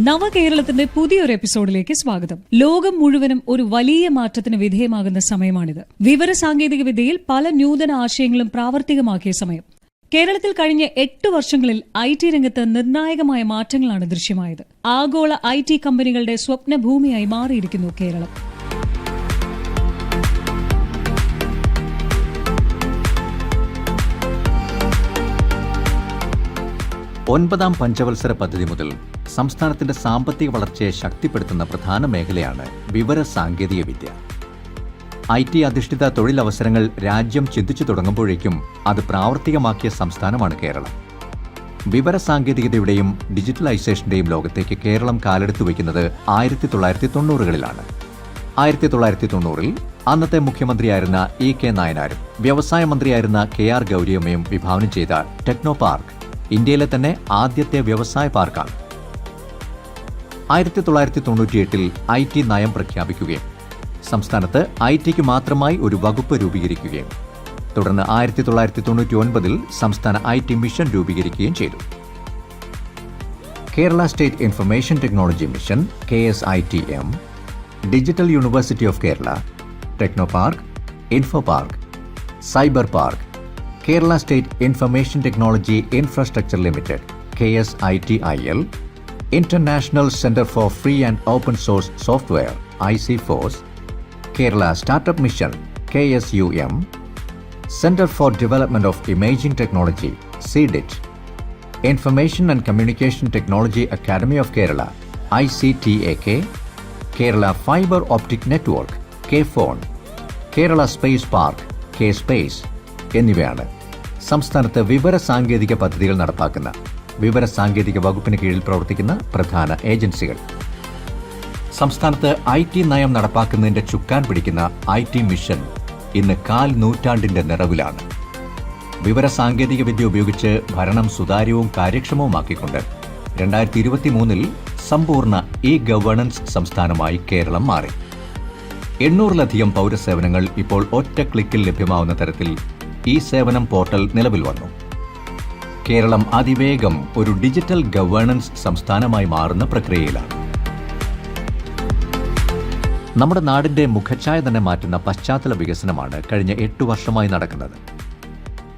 നവകേരളത്തിന്റെ പുതിയൊരു എപ്പിസോഡിലേക്ക് സ്വാഗതം. ലോകം മുഴുവനും ഒരു വലിയ മാറ്റത്തിന് വിധേയമാകുന്ന സമയമാണിത്. വിവര സാങ്കേതിക വിദ്യയിൽ പല നൂതന ആശയങ്ങളും പ്രാവർത്തികമാക്കിയ സമയം. കേരളത്തിൽ കഴിഞ്ഞ എട്ട് വർഷങ്ങളിൽ ഐ ടി രംഗത്ത് നിർണായകമായ മാറ്റങ്ങളാണ് ദൃശ്യമായത്. ആഗോള ഐ ടി കമ്പനികളുടെ സ്വപ്നഭൂമിയായി മാറിയിരിക്കുന്നു കേരളം. ഒൻപതാം പഞ്ചവത്സര പദ്ധതി മുതൽ സംസ്ഥാനത്തിന്റെ സാമ്പത്തിക വളർച്ചയെ ശക്തിപ്പെടുത്തുന്ന പ്രധാന മേഖലയാണ് വിവര സാങ്കേതിക വിദ്യ. ഐ ടി അധിഷ്ഠിത തൊഴിലവസരങ്ങൾ രാജ്യം ചിന്തിച്ചു തുടങ്ങുമ്പോഴേക്കും അത് പ്രാവർത്തികമാക്കിയ സംസ്ഥാനമാണ് കേരളം. വിവര സാങ്കേതികതയുടെയും ഡിജിറ്റലൈസേഷന്റെയും ലോകത്തേക്ക് കേരളം കാലെടുത്തു വയ്ക്കുന്നത് ആയിരത്തി തൊള്ളായിരത്തി തൊണ്ണൂറുകളിലാണ് ആയിരത്തി തൊള്ളായിരത്തി തൊണ്ണൂറിൽ അന്നത്തെ മുഖ്യമന്ത്രിയായിരുന്ന ഇ കെ നായനാരും വ്യവസായ മന്ത്രിയായിരുന്ന കെ ആർ ഗൗരിയമ്മയും വിഭാവനം ചെയ്ത ടെക്നോ പാർക്ക് ഇന്ത്യയിലെ തന്നെ ആദ്യത്തെ വ്യവസായ പാർക്കാണ്. ആയിരത്തി തൊള്ളായിരത്തി തൊണ്ണൂറ്റിയെട്ടിൽ ഐ ടി നയം പ്രഖ്യാപിക്കുകയും സംസ്ഥാനത്ത് ഐ ടിക്ക് മാത്രമായി ഒരു വകുപ്പ് രൂപീകരിക്കുകയും തുടർന്ന് ആയിരത്തി തൊള്ളായിരത്തി തൊണ്ണൂറ്റി ഒൻപതിൽ സംസ്ഥാന ഐ ടി മിഷൻ രൂപീകരിക്കുകയും ചെയ്തു. Kerala state information technology mission K S I T M digital university of Kerala Technopark Infopark Cyberpark Kerala state information technology infrastructure limited K S I T I L international centre for free and open source software I C FOSS Kerala startup mission K S U M centre for development of imaging technology CDIT information and communication technology academy of Kerala I C T A K Kerala fibre optic network K FON Kerala space park K space എന്നിവയാണ് സംസ്ഥാനത്ത് വിവര സാങ്കേതിക പദ്ധതികൾ നടപ്പാക്കുന്ന വിവര സാങ്കേതിക വകുപ്പിന് കീഴിൽ പ്രവർത്തിക്കുന്ന പ്രധാന ഏജൻസികൾ. സംസ്ഥാനത്ത് ഐ ടി നയം നടപ്പാക്കുന്നതിന്റെ ചുക്കാൻ പിടിക്കുന്ന ഐ ടി മിഷൻ ഇന്ന് കാൽ നൂറ്റാണ്ടിന്റെ നിറവിലാണ്. വിവര സാങ്കേതിക വിദ്യ ഉപയോഗിച്ച് ഭരണം സുതാര്യവും കാര്യക്ഷമവുമാക്കിക്കൊണ്ട് രണ്ടായിരത്തി ഇരുപത്തി മൂന്നിൽ സമ്പൂർണ ഇ ഗവേണൻസ് സംസ്ഥാനമായി കേരളം മാറി. എണ്ണൂറിലധികം പൗരസേവനങ്ങൾ ഇപ്പോൾ ഒറ്റ ക്ലിക്കിൽ ലഭ്യമാവുന്ന തരത്തിൽ ഈ സേവനം പോർട്ടൽ നിലവിൽ വന്നു. കേരളം അതിവേഗം ഒരു ഡിജിറ്റൽ ഗവേണൻസ് സംസ്ഥാനമായി മാറുന്ന പ്രക്രിയയിലാണ്. നമ്മുടെ നാടിന്റെ മുഖച്ഛായ തന്നെ മാറ്റുന്ന പശ്ചാത്തല വികസനമാണ് കഴിഞ്ഞ എട്ടു വർഷമായി നടക്കുന്നത്.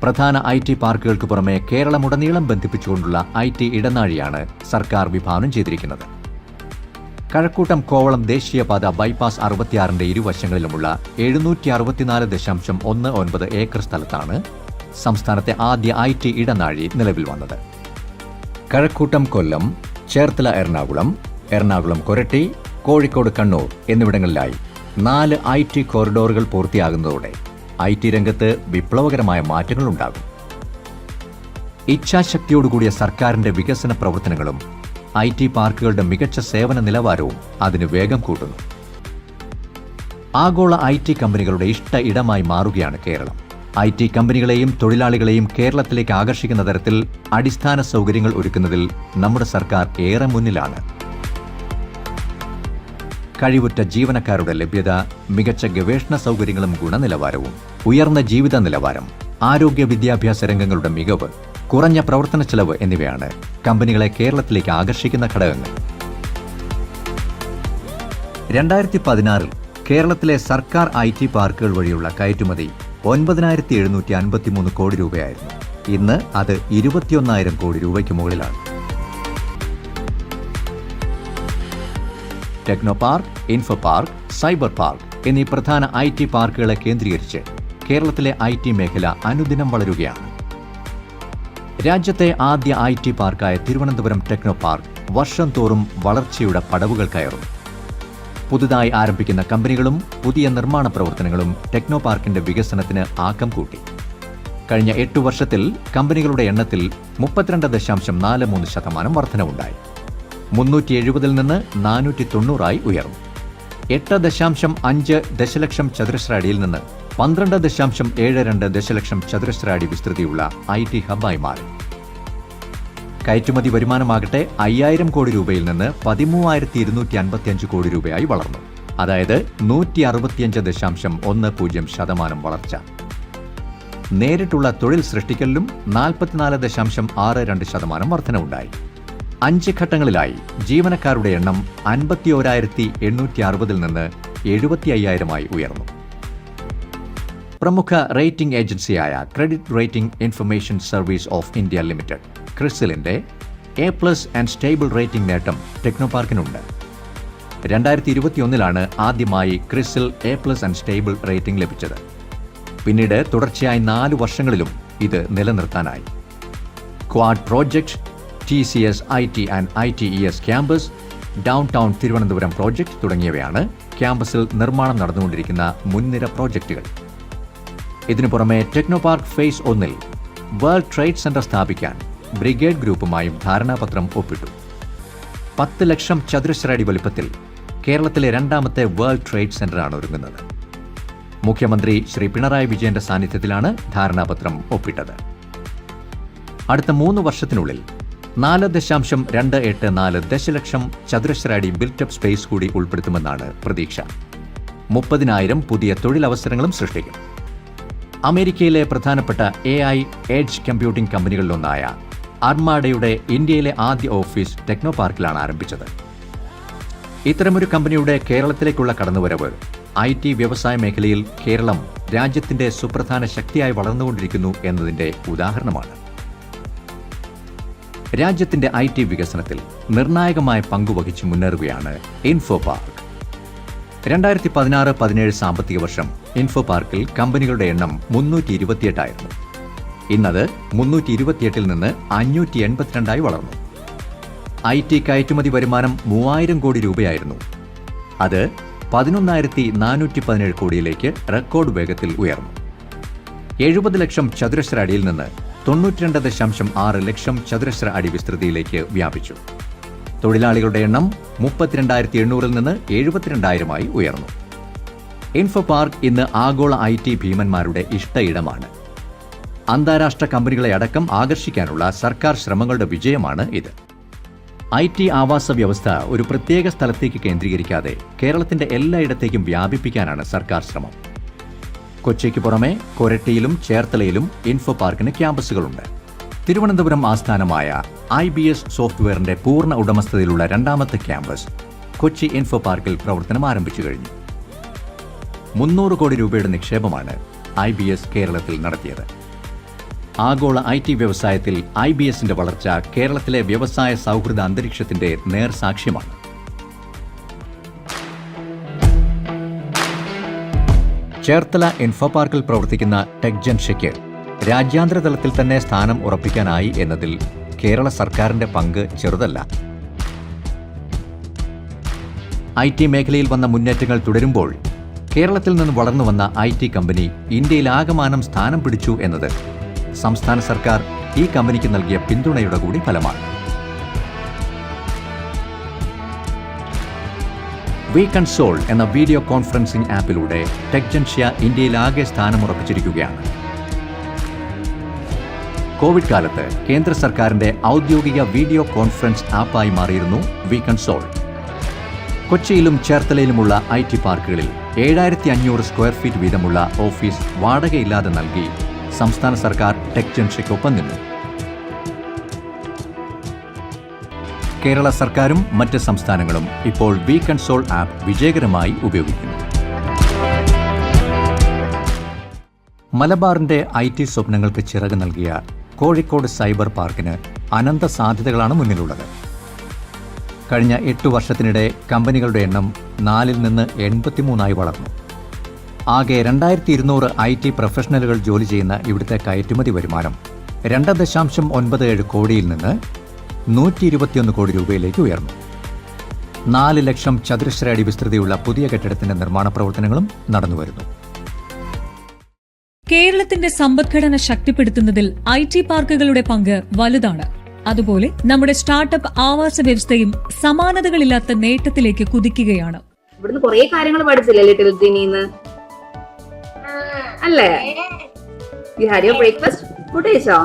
പ്രധാന ഐ ടി പാർക്കുകൾക്ക് പുറമെ കേരളമുടനീളം ബന്ധിപ്പിച്ചുകൊണ്ടുള്ള ഐ ടി ഇടനാഴിയാണ് സർക്കാർ വിഭാവനം ചെയ്തിരിക്കുന്നത്. കഴക്കൂട്ടം കോവളം ദേശീയപാത ബൈപ്പാസ് അറുപത്തിയാറിന്റെ ഇരുവശങ്ങളിലുമുള്ള എഴുന്നൂറ്റി അറുപത്തിനാല് ദശാംശം ഒന്ന് ഒൻപത് ഏക്കർ സ്ഥലത്താണ് സംസ്ഥാനത്തെ ആദ്യ ഐ ടി ഇടനാഴി നിലവിൽ വന്നത്. കഴക്കൂട്ടം കൊല്ലം ചേർത്തല എറണാകുളം എറണാകുളം കൊരട്ടി കോഴിക്കോട് കണ്ണൂർ എന്നിവിടങ്ങളിലായി നാല് ഐ ടി കോറിഡോറുകൾ പൂർത്തിയാകുന്നതോടെ ഐ ടി രംഗത്ത് വിപ്ലവകരമായ മാറ്റങ്ങളുണ്ടാകും. ഇച്ഛാശക്തിയോടുകൂടിയ സർക്കാരിന്റെ വികസന പ്രവർത്തനങ്ങളും ഐ ടി പാർക്കുകളുടെ മികച്ച സേവന നിലവാരവും അതിന് വേഗം കൂട്ടുന്നു. ആഗോള ഐ ടി കമ്പനികളുടെ ഇഷ്ട ഇടമായി മാറുകയാണ് കേരളം. ഐ ടി കമ്പനികളെയും തൊഴിലാളികളെയും കേരളത്തിലേക്ക് ആകർഷിക്കുന്ന തരത്തിൽ അടിസ്ഥാന സൗകര്യങ്ങൾ ഒരുക്കുന്നതിൽ നമ്മുടെ സർക്കാർ ഏറെ മുന്നിലാണ്. കഴിവുറ്റ ജീവനക്കാരുടെ ലഭ്യത മികച്ച ഗവേഷണ സൗകര്യങ്ങളും ഗുണനിലവാരവും ഉയർന്ന ജീവിത നിലവാരം ആരോഗ്യ വിദ്യാഭ്യാസ രംഗങ്ങളുടെ മികവ് കുറഞ്ഞ പ്രവർത്തന ചെലവ് എന്നിവയാണ് കമ്പനികളെ കേരളത്തിലേക്ക് ആകർഷിക്കുന്ന ഘടകങ്ങൾ. രണ്ടായിരത്തി പതിനാറിൽ കേരളത്തിലെ സർക്കാർ ഐ ടി പാർക്കുകൾ വഴിയുള്ള കയറ്റുമതി ഒൻപതിനായിരത്തി എഴുന്നൂറ്റി അൻപത്തിമൂന്ന് കോടി രൂപയായിരുന്നു. ഇന്ന് അത് ഇരുപത്തിയൊന്നായിരം കോടി രൂപയ്ക്ക് മുകളിലാണ്. Techno park info park cyber park എന്നീ പ്രധാന ഐ ടി പാർക്കുകളെ കേന്ദ്രീകരിച്ച് കേരളത്തിലെ ഐ ടി മേഖല അനുദിനം വളരുകയാണ്. രാജ്യത്തെ ആദ്യ ഐ ടി പാർക്കായ തിരുവനന്തപുരം ടെക്നോ പാർക്ക് വർഷം തോറും വളർച്ചയുടെ പടവുകൾ കയറും പുതുതായി ആരംഭിക്കുന്ന കമ്പനികളും പുതിയ നിർമ്മാണ പ്രവർത്തനങ്ങളും ടെക്നോ പാർക്കിന്റെ വികസനത്തിന് ആക്കം കൂട്ടി. കഴിഞ്ഞ എട്ട് വർഷത്തിൽ കമ്പനികളുടെ എണ്ണത്തിൽ മുപ്പത്തിരണ്ട് ദശാംശം നാല് മൂന്ന് ശതമാനം വർധനവുണ്ടായി. മുന്നൂറ്റി എഴുപതിൽ നിന്ന് നാനൂറ്റി തൊണ്ണൂറായി ഉയർന്നു. എട്ട് ദശാംശം അഞ്ച് ദശലക്ഷം ചതുരശ്ര അടിയിൽ നിന്ന് പന്ത്രണ്ട് ദശാംശം ഏഴ് രണ്ട് ദശലക്ഷം ചതുരശ്ര അടി വിസ്തൃതിയുള്ള ഐ ടി ഹബ്ബായി മാറി. കയറ്റുമതി വരുമാനമാകട്ടെ അയ്യായിരം കോടി രൂപയിൽ നിന്ന് പതിമൂവായിരത്തി ഇരുന്നൂറ്റി അൻപത്തിയഞ്ച് കോടി രൂപയായി വളർന്നു. അതായത് നൂറ്റി അറുപത്തിയഞ്ച് ദശാംശം ഒന്ന് പൂജ്യം ശതമാനം വളർച്ച. നേരിട്ടുള്ള തൊഴിൽ സൃഷ്ടിക്കലിലും നാൽപ്പത്തിനാല് ദശാംശം ആറ് രണ്ട് ശതമാനം വർധനവുണ്ടായി. അഞ്ച് ഘട്ടങ്ങളിലായി ജീവനക്കാരുടെ എണ്ണം അൻപത്തി ഓരായിരത്തി എണ്ണൂറ്റി അറുപതിൽ നിന്ന് എഴുപത്തി അയ്യായിരമായി ഉയർന്നു. പ്രമുഖ റേറ്റിംഗ് ഏജൻസിയായ credit rating information service of India limited ക്രിസിലിന്റെ A plus and stable rating നേട്ടം ടെക്നോപാർക്കിനുണ്ട്. രണ്ടായിരത്തി ഇരുപത്തിയൊന്നിലാണ് ആദ്യമായി CRISIL A plus and stable rating ലഭിച്ചത്. പിന്നീട് തുടർച്ചയായി നാല് വർഷങ്ങളിലും ഇത് നിലനിർത്താനായി. Quad project T C S I T and I T E S campus downtown Thiruvananthapuram project തുടങ്ങിയവയാണ് ക്യാമ്പസിൽ നിർമ്മാണം നടന്നുകൊണ്ടിരിക്കുന്ന മുൻനിര പ്രോജക്റ്റുകൾ ഇതിനു പുറമെ ടെക്നോ പാർക്ക് ഫേസ് ഒന്നിൽ വേൾഡ് ട്രേഡ് സെന്റർ സ്ഥാപിക്കാൻ ബ്രിഗേഡ് ഗ്രൂപ്പുമായും ധാരണാപത്രം ഒപ്പിട്ടു. പത്ത് ലക്ഷം ചതുരശ്ര അടി വലുപ്പത്തിൽ കേരളത്തിലെ രണ്ടാമത്തെ വേൾഡ് ട്രേഡ് സെന്ററാണ് ഒരുങ്ങുന്നത്. മുഖ്യമന്ത്രി ശ്രീ പിണറായി വിജയന്റെ സാന്നിധ്യത്തിലാണ് ധാരണാപത്രം ഒപ്പിട്ടത്. അടുത്ത മൂന്ന് വർഷത്തിനുള്ളിൽ നാല് ദശാംശം രണ്ട് എട്ട് നാല് ദശലക്ഷം ചതുരശ്ര അടി ബിൽറ്റപ്പ് സ്പേസ് കൂടി ഉൾപ്പെടുത്തുമെന്നാണ് പ്രതീക്ഷ. മുപ്പതിനായിരം പുതിയ തൊഴിലവസരങ്ങളും സൃഷ്ടിക്കും. അമേരിക്കയിലെ പ്രധാനപ്പെട്ട എ ഐ എഡ്ജ് കമ്പ്യൂട്ടിംഗ് കമ്പനികളിലൊന്നായ അർമാഡയുടെ ഇന്ത്യയിലെ ആദ്യ ഓഫീസ് ടെക്നോ പാർക്കിലാണ് ആരംഭിച്ചത്. ഇത്തരമൊരു കമ്പനിയുടെ കേരളത്തിലേക്കുള്ള കടന്നുവരവ് ഐ ടി വ്യവസായ മേഖലയിൽ കേരളം രാജ്യത്തിന്റെ സുപ്രധാന ശക്തിയായി വളർന്നുകൊണ്ടിരിക്കുന്നു എന്നതിന്റെ ഉദാഹരണമാണ്. രാജ്യത്തിന്റെ ഐ ടി വികസനത്തിൽ നിർണായകമായ പങ്കുവഹിച്ച് മുന്നേറുകയാണ് ഇൻഫോ പാർക്ക് രണ്ടായിരത്തി പതിനാറ് പതിനേഴ് സാമ്പത്തിക വർഷം ഇൻഫോ പാർക്കിൽ കമ്പനികളുടെ എണ്ണം മുന്നൂറ്റി ഇരുപത്തിയെട്ടായിരുന്നു ഇന്നത് മുന്നൂറ്റി ഇരുപത്തിയെട്ടിൽ നിന്ന് അഞ്ഞൂറ്റി എൺപത്തിരണ്ടായി വളർന്നു. ഐ ടി കയറ്റുമതി വരുമാനം മൂവായിരം കോടി രൂപയായിരുന്നു. അത് പതിനൊന്നായിരത്തി നാനൂറ്റി പതിനേഴ് കോടിയിലേക്ക് റെക്കോർഡ് വേഗത്തിൽ ഉയർന്നു. എഴുപത് ലക്ഷം ചതുരശ്ര അടിയിൽ നിന്ന് തൊണ്ണൂറ്റിരണ്ട് ദശാംശം ആറ് ലക്ഷം ചതുരശ്ര അടി വിസ്തൃതിയിലേക്ക് വ്യാപിച്ചു. തൊഴിലാളികളുടെ എണ്ണം മുപ്പത്തിരണ്ടായിരത്തി എണ്ണൂറിൽ നിന്ന് എഴുപത്തിരണ്ടായിരമായി ഉയർന്നു. ഇൻഫോ പാർക്ക് ഇന്ന് ആഗോള ഐ ടി ഭീമന്മാരുടെ ഇഷ്ടയിടമാണ്. അന്താരാഷ്ട്ര കമ്പനികളെ അടക്കം ആകർഷിക്കാനുള്ള സർക്കാർ ശ്രമങ്ങളുടെ വിജയമാണ് ഇത്. ഐ ടി ആവാസ വ്യവസ്ഥ ഒരു പ്രത്യേക സ്ഥലത്തേക്ക് കേന്ദ്രീകരിക്കാതെ കേരളത്തിന്റെ എല്ലായിടത്തേക്കും വ്യാപിപ്പിക്കാനാണ് സർക്കാർ ശ്രമം. കൊച്ചിക്ക് പുറമെ കൊരട്ടിയിലും ചേർത്തലയിലും ഇൻഫോ പാർക്കിന് ക്യാമ്പസുകളുണ്ട്. തിരുവനന്തപുരം ആസ്ഥാനമായ ഐ ബി എസ് സോഫ്റ്റ്വെയറിന്റെ പൂർണ ഉടമസ്ഥതയിലുള്ള രണ്ടാമത്തെ ക്യാമ്പസ് കൊച്ചി ഇൻഫോ പാർക്കിൽ പ്രവർത്തനം ആരംഭിച്ചു കഴിഞ്ഞു. മുന്നൂറ് കോടി രൂപയുടെ നിക്ഷേപമാണ് ഐ ബി എസ് കേരളത്തിൽ നടത്തിയത്. ആഗോള ഐ ടി വ്യവസായത്തിൽ ഐ ബി എസിന്റെ വളർച്ച കേരളത്തിലെ വ്യവസായ സൗഹൃദ അന്തരീക്ഷത്തിന്റെ നേർസാക്ഷ്യമാണ് ചേർത്തല ഇൻഫോ പാർക്കിൽ പ്രവർത്തിക്കുന്ന ടെക് ജൻഷയ്ക്ക് രാജ്യാന്തര തലത്തിൽ തന്നെ സ്ഥാനം ഉറപ്പിക്കാനായി എന്നതിൽ കേരള സർക്കാരിന്റെ പങ്ക് ചെറുതല്ല. ഐ ടി മേഖലയിൽ വന്ന മുന്നേറ്റങ്ങൾ തുടരുമ്പോൾ കേരളത്തിൽ നിന്ന് വളർന്നു വന്ന ഐ ടി കമ്പനി ഇന്ത്യയിൽ ആകമാനം സ്ഥാനം പിടിച്ചു എന്നത് സംസ്ഥാന സർക്കാർ ഈ കമ്പനിക്ക് നൽകിയ പിന്തുണയുടെ കൂടി ഫലമാണ്. വി കൺസോൾ എന്ന വീഡിയോ കോൺഫറൻസിംഗ് ആപ്പിലൂടെ ടെക്ജൻഷ്യ ഇന്ത്യയിൽ ആകെ സ്ഥാനം സ്ഥാനമുറപ്പിച്ചിരിക്കുകയാണ് കോവിഡ് കാലത്ത് കേന്ദ്ര സർക്കാരിന്റെ ഔദ്യോഗിക വീഡിയോ കോൺഫറൻസ് ആപ്പായി മാറിയിരുന്നു വി കൺസോൾ. കൊച്ചിയിലും ചേർത്തലയിലുമുള്ള ഐ ടി പാർക്കുകളിൽ ഏഴായിരത്തി അഞ്ഞൂറ് സ്ക്വയർ ഫീറ്റ് വീതമുള്ള ഓഫീസ് വാടകയില്ലാതെ നൽകി സംസ്ഥാന സർക്കാർ ടെക് ജൻഷയ്ക്കൊപ്പം നിന്നു. കേരള സർക്കാരും മറ്റ് സംസ്ഥാനങ്ങളും ഇപ്പോൾ വി കൺസോൾ ആപ്പ് വിജയകരമായി ഉപയോഗിക്കുന്നു. മലബാറിന്റെ ഐ ടി സ്വപ്നങ്ങൾക്ക് ചിറക് നൽകിയ കോഴിക്കോട് സൈബർ പാർക്കിന് അനന്ത സാധ്യതകളാണ് മുന്നിലുള്ളത്. കഴിഞ്ഞ എട്ട് വർഷത്തിനിടെ കമ്പനികളുടെ എണ്ണം നാലിൽ നിന്ന് എൺപത്തിമൂന്നായി വളർന്നു. ആകെ രണ്ടായിരത്തി ഇരുന്നൂറ് ഐ ടി പ്രൊഫഷണലുകൾ ജോലി ചെയ്യുന്ന ഇവിടുത്തെ കയറ്റുമതി വരുമാനം രണ്ട് ദശാംശം ഒൻപത് ഏഴ് കോടിയിൽ നിന്ന് നൂറ്റി ഇരുപത്തിയൊന്ന് കോടി രൂപയിലേക്ക് ഉയർന്നു. നാല് ലക്ഷം ചതുരശ്ര അടി വിസ്തൃതിയുള്ള പുതിയ കെട്ടിടത്തിന്റെ നിർമ്മാണ പ്രവർത്തനങ്ങളും നടന്നുവരുന്നു. കേരളത്തിന്റെ സമ്പദ്ഘടന ശക്തിപ്പെടുത്തുന്നതിൽ ഐ ടി പാർക്കുകളുടെ പങ്ക് വലുതാണ്. അതുപോലെ നമ്മുടെ സ്റ്റാർട്ടപ്പ് ആവാസ വ്യവസ്ഥയും സമാനതകളില്ലാത്ത നേട്ടത്തിലേക്ക് കുതിക്കുകയാണ്. ഇവിടുന്ന് കുറേ കാര്യങ്ങൾ പഠിച്ചില്ലേ ലിറ്റിൽ ജിനിന്ന് അല്ലേ ബ്രേക്ക്ഫാസ്റ്റ് ഫുഡ് കഴിച്ചോ.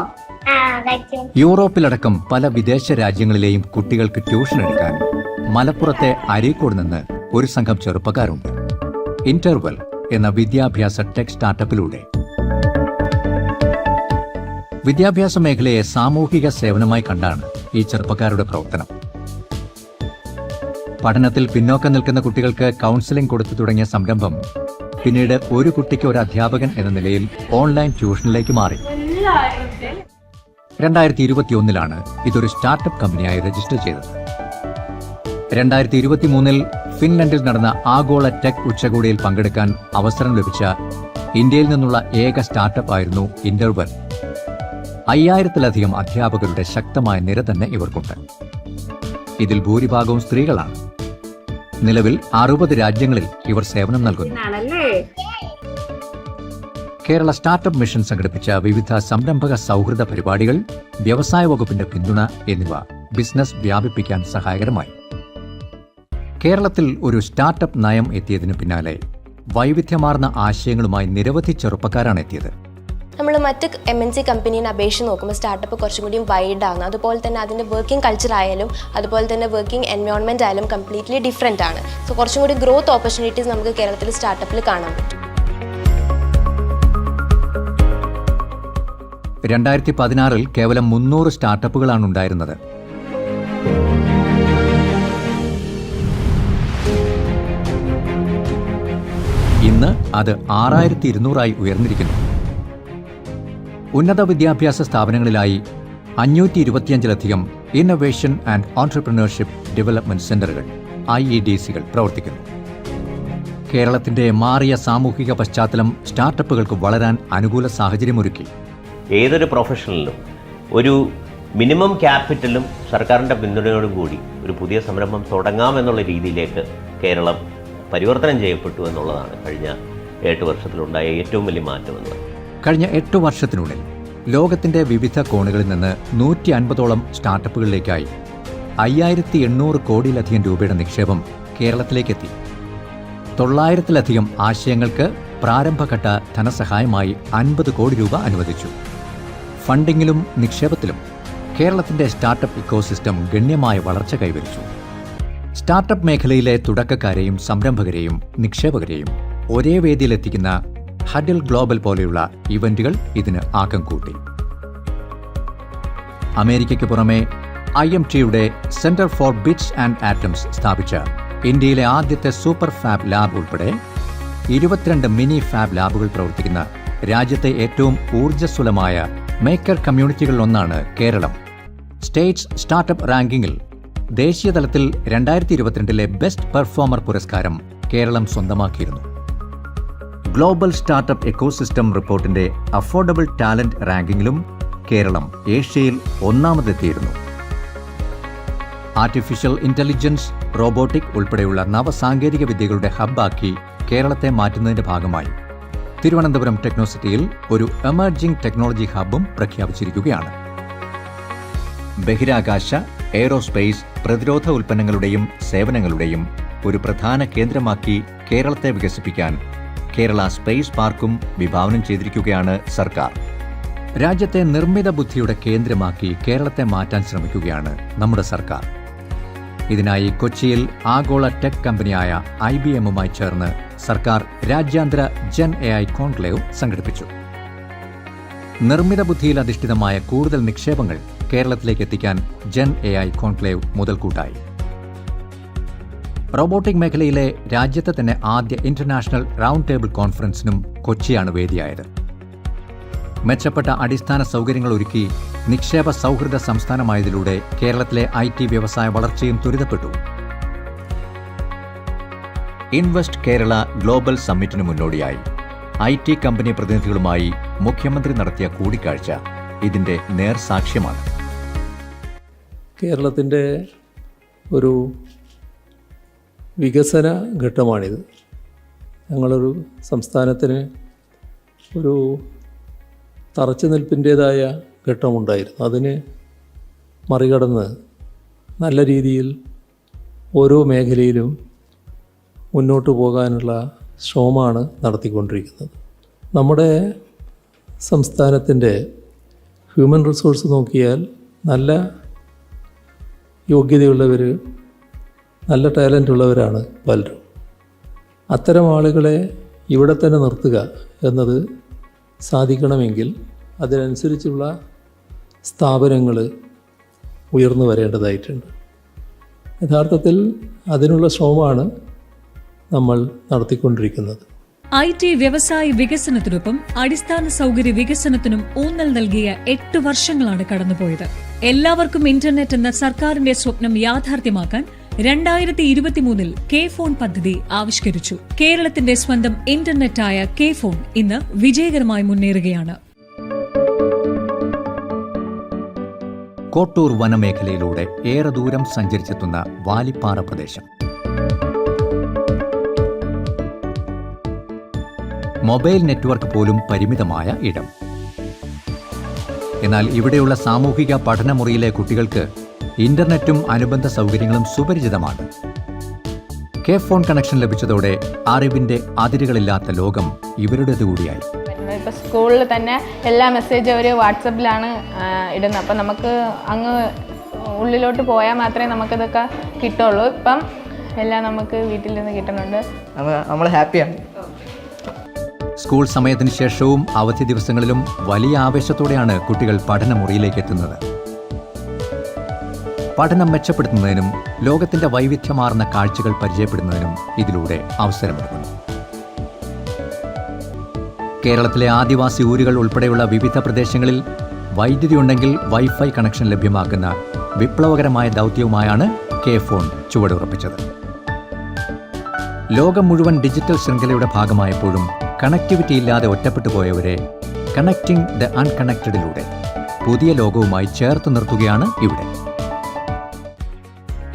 യൂറോപ്പിലടക്കം പല വിദേശ രാജ്യങ്ങളിലെയും കുട്ടികൾക്ക് ട്യൂഷൻ എടുക്കാൻ മലപ്പുറത്തെ അരീക്കോട് നിന്ന് ഒരു സംഘം ചെറുപ്പക്കാരുണ്ട്. ഇന്റർവെൽ എന്ന വിദ്യാഭ്യാസ ടെക് സ്റ്റാർട്ടപ്പിലൂടെ വിദ്യാഭ്യാസ മേഖലയെ സാമൂഹിക സേവനമായി കണ്ടാണ് ഈ ചെറുപ്പക്കാരുടെ പ്രവർത്തനം. പഠനത്തിൽ പിന്നോക്കം നിൽക്കുന്ന കുട്ടികൾക്ക് കൗൺസിലിംഗ് കൊടുത്തു തുടങ്ങിയ സംരംഭം പിന്നീട് ഒരു കുട്ടിക്ക് ഒരു അധ്യാപകൻ എന്ന നിലയിൽ ഓൺലൈൻ ട്യൂഷനിലേക്ക് മാറി. രണ്ടായിരത്തി ഇരുപത്തിയൊന്നിലാണ് ഇതൊരു സ്റ്റാർട്ടപ്പ് കമ്പനിയായി രജിസ്റ്റർ ചെയ്തത്. രണ്ടായിരത്തി ഇരുപത്തിമൂന്നിൽ ഫിൻലൻഡിൽ നടന്ന ആഗോള ടെക് ഉച്ചകോടിയിൽ പങ്കെടുക്കാൻ അവസരം ലഭിച്ച ഇന്ത്യയിൽ നിന്നുള്ള ഏക സ്റ്റാർട്ടപ്പ് ആയിരുന്നു ഇന്റർവെൽ. അയ്യായിരത്തിലധികം അധ്യാപകരുടെ ശക്തമായ നിര തന്നെ ഇവർക്കുണ്ട്. ഇതിൽ ഭൂരിഭാഗവും സ്ത്രീകളാണ്. നിലവിൽ അറുപത് രാജ്യങ്ങളിൽ ഇവർ സേവനം നൽകുന്നു. കേരള സ്റ്റാർട്ടപ്പ് മിഷൻ സംഘടിപ്പിച്ച വിവിധ സംരംഭക സൗഹൃദ പരിപാടികൾ വ്യവസായ വകുപ്പിന്റെ പിന്തുണ എന്നിവ ബിസിനസ് വ്യാപിപ്പിക്കാൻ സഹായകരമായി. കേരളത്തിൽ ഒരു സ്റ്റാർട്ടപ്പ് നയം എത്തിയതിനു പിന്നാലെ വൈവിധ്യമാർന്ന ആശയങ്ങളുമായി നിരവധി ചെറുപ്പക്കാരാണ് എത്തിയത്. നമ്മൾ മറ്റ് എം എൻ സി കമ്പനീനെ അപേക്ഷിച്ച് നോക്കുമ്പോൾ സ്റ്റാർട്ടപ്പ് കുറച്ചും കൂടി വൈഡാണ് അതുപോലെ തന്നെ അതിന്റെ വർക്കിംഗ് കൾച്ചർ ആയാലും അതുപോലെ തന്നെ വർക്കിംഗ് എൻവയോൺമെന്റ് ആയാലും കംപ്ലീറ്റ്ലി ഡിഫറെന്റ് ആണ്. സോ കുറച്ചും കൂടി ഗ്രോത്ത് ഓപ്പർച്യൂണിറ്റീസ് നമുക്ക് കേരളത്തിൽ സ്റ്റാർട്ടപ്പിൽ കാണാൻ പറ്റും. രണ്ടായിരത്തി പതിനാറിൽ കേവലം മുന്നൂറ് സ്റ്റാർട്ടപ്പുകളാണ് ഉണ്ടായിരുന്നത്. ഇന്ന് അത് ആറായിരത്തി ഇരുന്നൂറായി ഉയർന്നിരിക്കുന്നു. ഉന്നത വിദ്യാഭ്യാസ സ്ഥാപനങ്ങളിലായി അഞ്ഞൂറ്റി ഇരുപത്തിയഞ്ചിലധികം ഇന്നൊവേഷൻ ആൻഡ് ഓൺടർപ്രണർഷിപ്പ് ഡെവലപ്മെന്റ് സെന്ററുകൾ ഐ ഇ ഡി സികൾ പ്രവർത്തിക്കുന്നു. കേരളത്തിന്റെ മാറിയ സാമൂഹിക പശ്ചാത്തലം സ്റ്റാർട്ടപ്പുകൾക്ക് വളരാൻ അനുകൂല സാഹചര്യമൊരുക്കി. ഏതൊരു പ്രൊഫഷണലിലും ഒരു മിനിമം ക്യാപിറ്റലും സർക്കാരിന്റെ പിന്തുണയോടും കൂടി ഒരു പുതിയ സംരംഭം തുടങ്ങാമെന്നുള്ള രീതിയിലേക്ക് കേരളം പരിവർത്തനം ചെയ്യപ്പെട്ടു എന്നുള്ളതാണ് കഴിഞ്ഞ എട്ട് വർഷത്തിലുണ്ടായ ഏറ്റവും വലിയ മാറ്റമെന്ന്. കഴിഞ്ഞ എട്ട് വർഷത്തിനുള്ളിൽ ലോകത്തിന്റെ വിവിധ കോണുകളിൽ നിന്ന് നൂറ്റി അൻപതോളം സ്റ്റാർട്ടപ്പുകളിലേക്കായി അയ്യായിരത്തി എണ്ണൂറ് കോടിയിലധികം രൂപയുടെ നിക്ഷേപം കേരളത്തിലേക്കെത്തി. തൊള്ളായിരത്തിലധികം ആശയങ്ങൾക്ക് പ്രാരംഭഘട്ട ധനസഹായമായി അൻപത് കോടി രൂപ അനുവദിച്ചു. ഫണ്ടിങ്ങിലും നിക്ഷേപത്തിലും കേരളത്തിന്റെ സ്റ്റാർട്ടപ്പ് ഇക്കോസിസ്റ്റം ഗണ്യമായ വളർച്ച കൈവരിച്ചു. സ്റ്റാർട്ടപ്പ് മേഖലയിലെ തുടക്കക്കാരെയും സംരംഭകരെയും നിക്ഷേപകരെയും ഒരേ വേദിയിലെത്തിക്കുന്ന ഹഡിൽ ഗ്ലോബൽ പോലെയുള്ള ഇവന്റുകൾ ഇതിന് ആക്കം കൂട്ടി. അമേരിക്കയ്ക്ക് പുറമെ ഐ എം ടിയുടെ centre for bits and atoms സ്ഥാപിച്ച ഇന്ത്യയിലെ ആദ്യത്തെ സൂപ്പർ ഫാബ് ലാബ് ഉൾപ്പെടെ ഇരുപത്തിരണ്ട് മിനി ഫാബ് ലാബുകൾ പ്രവർത്തിക്കുന്ന രാജ്യത്തെ ഏറ്റവും ഊർജസ്വലമായ മേക്കർ കമ്മ്യൂണിറ്റികളിലൊന്നാണ് കേരളം. സ്റ്റേറ്റ്സ് സ്റ്റാർട്ടപ്പ് റാങ്കിങ്ങിൽ ദേശീയതലത്തിൽ രണ്ടായിരത്തി ഇരുപത്തിരണ്ടിലെ ബെസ്റ്റ് പെർഫോമർ പുരസ്കാരം കേരളം സ്വന്തമാക്കിയിരുന്നു. ഗ്ലോബൽ സ്റ്റാർട്ടപ്പ് എക്കോസിസ്റ്റം റിപ്പോർട്ടിന്റെ അഫോർഡബിൾ ടാലന്റ് റാങ്കിങ്ങിലും കേരളം ഏഷ്യയിൽ ഒന്നാമതെത്തിയിരുന്നു. ആർട്ടിഫിഷ്യൽ ഇന്റലിജൻസ് റോബോട്ടിക് ഉൾപ്പെടെയുള്ള നവസാങ്കേതിക വിദ്യകളുടെ ഹബ്ബാക്കി കേരളത്തെ മാറ്റുന്നതിന്റെ ഭാഗമായി. തിരുവനന്തപുരം ടെക്നോസിറ്റിയിൽ ഒരു എമർജിംഗ് ടെക്നോളജി ഹബ്ബും പ്രഖ്യാപിച്ചിരിക്കുകയാണ്. ബഹിരാകാശ എയ്റോസ്പേസ് പ്രതിരോധ ഉൽപ്പന്നങ്ങളുടെയും സേവനങ്ങളുടെയും ഒരു പ്രധാന കേന്ദ്രമാക്കി കേരളത്തെ വികസിപ്പിക്കാൻ കേരള സ്പേസ് പാർക്കും വിഭാവനം ചെയ്തിരിക്കുകയാണ് സർക്കാർ. രാജ്യത്തെ നിർമ്മിത ബുദ്ധിയുടെ കേന്ദ്രമാക്കി കേരളത്തെ മാറ്റാൻ ശ്രമിക്കുകയാണ് നമ്മുടെ സർക്കാർ. ഇതിനായി കൊച്ചിയിൽ ആഗോള ടെക് കമ്പനിയായ ഐ ബി എമ്മുമായി ചേർന്ന് സർക്കാർ രാജ്യാന്തര ജൻ എ ഐ കോൺക്ലേവ് സംഘടിപ്പിച്ചു. നിർമ്മിത ബുദ്ധിയിൽ അധിഷ്ഠിതമായ കൂടുതൽ നിക്ഷേപങ്ങൾ കേരളത്തിലേക്ക് എത്തിക്കാൻ ജൻ എ ഐ കോൺക്ലേവ് മുതൽക്കൂട്ടായി. റോബോട്ടിക് മേഖലയിലെ രാജ്യത്തെ തന്നെ ആദ്യ ഇന്റർനാഷണൽ റൗണ്ട് ടേബിൾ കോൺഫറൻസിനും കൊച്ചിയാണ് വേദിയായത്. മെച്ചപ്പെട്ട അടിസ്ഥാന സൗകര്യങ്ങൾ ഒരുക്കി നിക്ഷേപ സൗഹൃദ സംസ്ഥാനമായതിലൂടെ കേരളത്തിലെ ഐ ടി വ്യവസായ വളർച്ചയും ത്വരിതപ്പെട്ടു. ഇൻവെസ്റ്റ് കേരള ഗ്ലോബൽ സമ്മിറ്റിന് മുന്നോടിയായി. ഐ ടി കമ്പനി പ്രതിനിധികളുമായി മുഖ്യമന്ത്രി നടത്തിയ കൂടിക്കാഴ്ച ഇതിന്റെ നേർസാക്ഷ്യമാണ്. കേരളത്തിന്റെ ഒരു വികസന ഘട്ടമാണിത്. ഞങ്ങളൊരു സംസ്ഥാനത്തിന് ഒരു തറച്ചു നിൽപ്പിന്റേതായ ഘട്ടമുണ്ടായിരുന്നു. അതിന് മറികടന്ന് നല്ല രീതിയിൽ ഓരോ മേഖലയിലും മുന്നോട്ട് പോകാനുള്ള ശ്രമമാണ് നടത്തിക്കൊണ്ടിരിക്കുന്നത്. നമ്മുടെ സംസ്ഥാനത്തിന്റെ ഹ്യൂമൻ റിസോഴ്സ് നോക്കിയാൽ നല്ല യോഗ്യതയുള്ളവർ നല്ല ടാലന്റ് ഉള്ളവരാണ് പലരും. അത്തരം ആളുകളെ ഇവിടെ തന്നെ നിർത്തുക എന്നത് സാധിക്കണമെങ്കിൽ അതിനനുസരിച്ചുള്ള സ്ഥാപനങ്ങൾ ഉയർന്നു വരേണ്ടതായിട്ടുണ്ട്. യഥാർത്ഥത്തിൽ അതിനുള്ള ശ്രമമാണ് നമ്മൾ നടത്തിക്കൊണ്ടിരിക്കുന്നത്. ഐ ടി വ്യവസായ വികസനത്തിനൊപ്പം അടിസ്ഥാന സൗകര്യ വികസനത്തിനും ഊന്നൽ നൽകിയ എട്ട് വർഷങ്ങളാണ് കടന്നുപോയത്. എല്ലാവർക്കും ഇന്റർനെറ്റ് എന്ന സർക്കാരിന്റെ സ്വപ്നം യാഥാർത്ഥ്യമാക്കാൻ രണ്ടായിരത്തി ഇരുപത്തിമൂന്നിൽ കെ ഫോൺ പദ്ധതി ആവിഷ്കരിച്ചു. കേരളത്തിന്റെ സ്വന്തം ഇന്റർനെറ്റായ കെ ഫോൺ ഇന്ന് വിജയകരമായി മുന്നേറുകയാണ്. കോട്ടൂർ വനമേഖലയിലൂടെ ഏറെ ദൂരം സഞ്ചരിച്ചെത്തുന്ന വാലിപ്പാറ പ്രദേശം. മൊബൈൽ നെറ്റ്വർക്ക് പോലും പരിമിതമായ ഇടം. എന്നാൽ ഇവിടെയുള്ള സാമൂഹിക പഠനമുറിയിലെ കുട്ടികൾക്ക് ഇന്റർനെറ്റും അനുബന്ധ സൗകര്യങ്ങളും സുപരിചിതമാണ്. കെ ഫോൺ കണക്ഷൻ ലഭിച്ചതോടെ അറിവിന്റെ അതിരുകളില്ലാത്ത ലോകം ഇവരുടേത് കൂടിയായി. ഇപ്പോൾ സ്കൂളിൽ തന്നെ എല്ലാ മെസ്സേജും അവർ വാട്സപ്പിലാണ് ഇടുന്നത്. അപ്പം നമുക്ക് അങ്ങ് ഉള്ളിലോട്ട് പോയാൽ മാത്രമേ നമുക്കിതൊക്കെ കിട്ടുള്ളൂ. ഇപ്പം എല്ലാം നമുക്ക് വീട്ടിൽ നിന്ന് കിട്ടുന്നുണ്ട്. നമ്മൾ ഹാപ്പിയാണ്. സ്കൂൾ സമയത്തിന് ശേഷവും അവധി ദിവസങ്ങളിലും വലിയ ആവേശത്തോടെയാണ് കുട്ടികൾ പഠനമുറിയിലേക്ക് എത്തുന്നത്. പഠനം മെച്ചപ്പെടുത്തുന്നതിനും ലോകത്തിന്റെ വൈവിധ്യമാർന്ന കാഴ്ചകൾ പരിചയപ്പെടുന്നതിനും ഇതിലൂടെ അവസരമൊരുക്കുന്നു. കേരളത്തിലെ ആദിവാസി ഊരുകൾ ഉൾപ്പെടെയുള്ള വിവിധ പ്രദേശങ്ങളിൽ വൈദ്യുതി ഉണ്ടെങ്കിൽ വൈഫൈ കണക്ഷൻ ലഭ്യമാക്കുന്ന വിപ്ലവകരമായ ദൗത്യവുമായാണ് കെ ഫോൺ ചുവടുറപ്പിച്ചത്. ലോകം മുഴുവൻ ഡിജിറ്റൽ ശൃംഖലയുടെ ഭാഗമായപ്പോഴും കണക്ടിവിറ്റി ഇല്ലാതെ ഒറ്റപ്പെട്ടു പോയവരെ കണക്റ്റിംഗ് ദ അൺകണക്റ്റഡിലൂടെ പുതിയ ലോകവുമായി ചേർത്ത് നിർത്തുകയാണ് ഇവിടെ.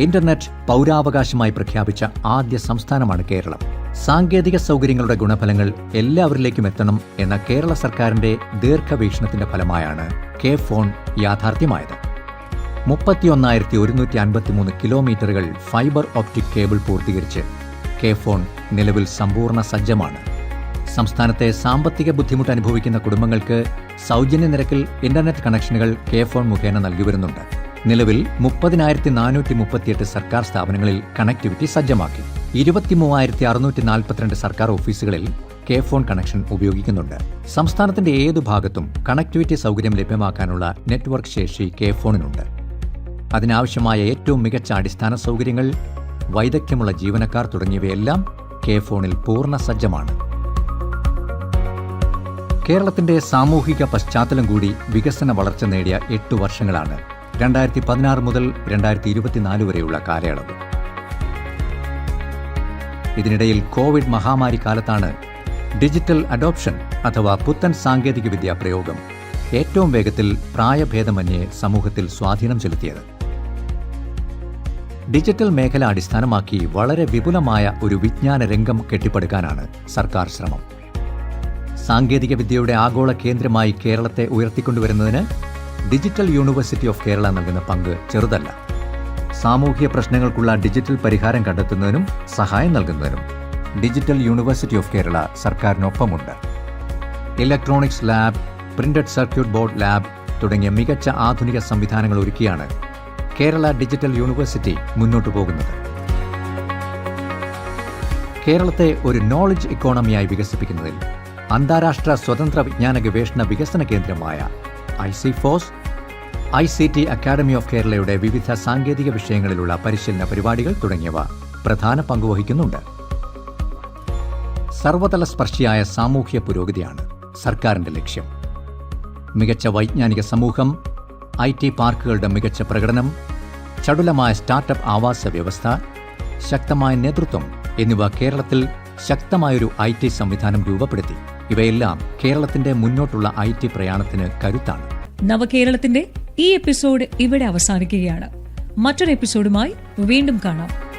ഇന്റർനെറ്റ് പൗരാവകാശമായി പ്രഖ്യാപിച്ച ആദ്യ സംസ്ഥാനമാണ് കേരളം. സാങ്കേതിക സൗകര്യങ്ങളുടെ ഗുണഫലങ്ങൾ എല്ലാവരിലേക്കും എത്തണം എന്ന കേരള സർക്കാരിന്റെ ദീർഘവീക്ഷണത്തിന്റെ ഫലമായാണ് കെ ഫോൺ യാഥാർത്ഥ്യമായത്. മുപ്പത്തിയൊന്നായിരത്തി ഒരുന്നൂറ്റി അൻപത്തിമൂന്ന് കിലോമീറ്ററുകൾ ഫൈബർ ഓപ്റ്റിക് കേബിൾ പൂർത്തീകരിച്ച് കെ ഫോൺ നിലവിൽ സമ്പൂർണ സജ്ജമാണ്. സംസ്ഥാനത്തെ സാമ്പത്തിക ബുദ്ധിമുട്ട് അനുഭവിക്കുന്ന കുടുംബങ്ങൾക്ക് സൗജന്യ നിരക്കിൽ ഇന്റർനെറ്റ് കണക്ഷനുകൾ കെ ഫോൺ മുഖേന നൽകി വരുന്നുണ്ട്. നിലവിൽ മുപ്പതിനായിരത്തി നാനൂറ്റി മുപ്പത്തിയെട്ട് സർക്കാർ സ്ഥാപനങ്ങളിൽ കണക്ടിവിറ്റി സജ്ജമാക്കി. ഇരുപത്തി മൂവായിരത്തി അറുന്നൂറ്റി നാൽപ്പത്തിരണ്ട് സർക്കാർ ഓഫീസുകളിൽ കെ ഫോൺ കണക്ഷൻ ഉപയോഗിക്കുന്നുണ്ട്. സംസ്ഥാനത്തിന്റെ ഏതു ഭാഗത്തും കണക്ടിവിറ്റി സൗകര്യം ലഭ്യമാക്കാനുള്ള നെറ്റ്വർക്ക് ശേഷി കെ ഫോണിനുണ്ട്. അതിനാവശ്യമായ ഏറ്റവും മികച്ച അടിസ്ഥാന സൗകര്യങ്ങൾ വൈദഗ്ധ്യമുള്ള ജീവനക്കാർ തുടങ്ങിയവയെല്ലാം കെ ഫോണിൽ പൂർണ സജ്ജമാണ്. കേരളത്തിന്റെ സാമൂഹിക പശ്ചാത്തലം കൂടി വികസന വളർച്ച നേടിയ എട്ടു വർഷങ്ങളാണ് രണ്ടായിരത്തി പതിനാറ് മുതൽ രണ്ടായിരത്തി ഇരുപത്തിനാല് വരെയുള്ള കാലയളവ്. ഇതിനിടയിൽ കോവിഡ് മഹാമാരി കാലത്താണ് ഡിജിറ്റൽ അഡോപ്ഷൻ അഥവാ പുത്തൻ സാങ്കേതികവിദ്യ പ്രയോഗം ഏറ്റവും വേഗത്തിൽ പ്രായഭേദമന്യേ സമൂഹത്തിൽ സ്വാധീനം ചെലുത്തിയത്. ഡിജിറ്റൽ മേഖല അടിസ്ഥാനമാക്കി വളരെ വിപുലമായ ഒരു വിജ്ഞാന രംഗം കെട്ടിപ്പടുക്കാനാണ് സർക്കാർ ശ്രമം. സാങ്കേതികവിദ്യയുടെ ആഗോള കേന്ദ്രമായി കേരളത്തെ ഉയർത്തിക്കൊണ്ടുവരുന്നതിന് ഡിജിറ്റൽ യൂണിവേഴ്സിറ്റി ഓഫ് കേരള നൽകുന്ന പങ്ക് ചെറുതല്ല. സാമൂഹ്യ പ്രശ്നങ്ങൾക്കുള്ള ഡിജിറ്റൽ പരിഹാരം കണ്ടെത്തുന്നതിനും സഹായം നൽകുന്നതിനും digital university of Kerala സർക്കാരിനൊപ്പമുണ്ട്. Electronics lab printed circuit board lab തുടങ്ങിയ മികച്ച ആധുനിക സംവിധാനങ്ങൾ ഒരുക്കിയാണ് കേരള ഡിജിറ്റൽ യൂണിവേഴ്സിറ്റി മുന്നോട്ടു പോകുന്നത്. കേരളത്തെ ഒരു നോളജ് ഇക്കോണമിയായി വികസിപ്പിക്കുന്നതിൽ അന്താരാഷ്ട്ര സ്വതന്ത്ര വിജ്ഞാന ഗവേഷണ വികസന കേന്ദ്രമായ I C FOSS I C T academy of കേരളയുടെ വിവിധ സാങ്കേതിക വിഷയങ്ങളിലുള്ള പരിശീലന പരിപാടികൾ തുടങ്ങിയവ പ്രധാന പങ്കുവഹിക്കുന്നുണ്ട് സർവതല സ്പർശിയായ സാമൂഹ്യ പുരോഗതിയാണ് സർക്കാരിന്റെ ലക്ഷ്യം. മികച്ച വൈജ്ഞാനിക സമൂഹം ഐ ടി പാർക്കുകളുടെ മികച്ച പ്രകടനം ചടുലമായ സ്റ്റാർട്ടപ്പ് ആവാസ വ്യവസ്ഥ ശക്തമായ നേതൃത്വം എന്നിവ കേരളത്തിൽ ശക്തമായൊരു ഐ ടി സംവിധാനം രൂപപ്പെടുത്തി. ഇവയെല്ലാം കേരളത്തിന്റെ മുന്നോട്ടുള്ള ഐ ടി പ്രയാണത്തിന് കരുത്താണ്. നവകേരളത്തിന്റെ ഈ എപ്പിസോഡ് ഇവിടെ അവസാനിക്കുകയാണ്. മറ്റൊരു എപ്പിസോഡുമായി വീണ്ടും കാണാം.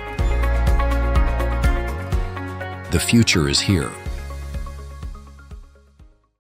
The future is here.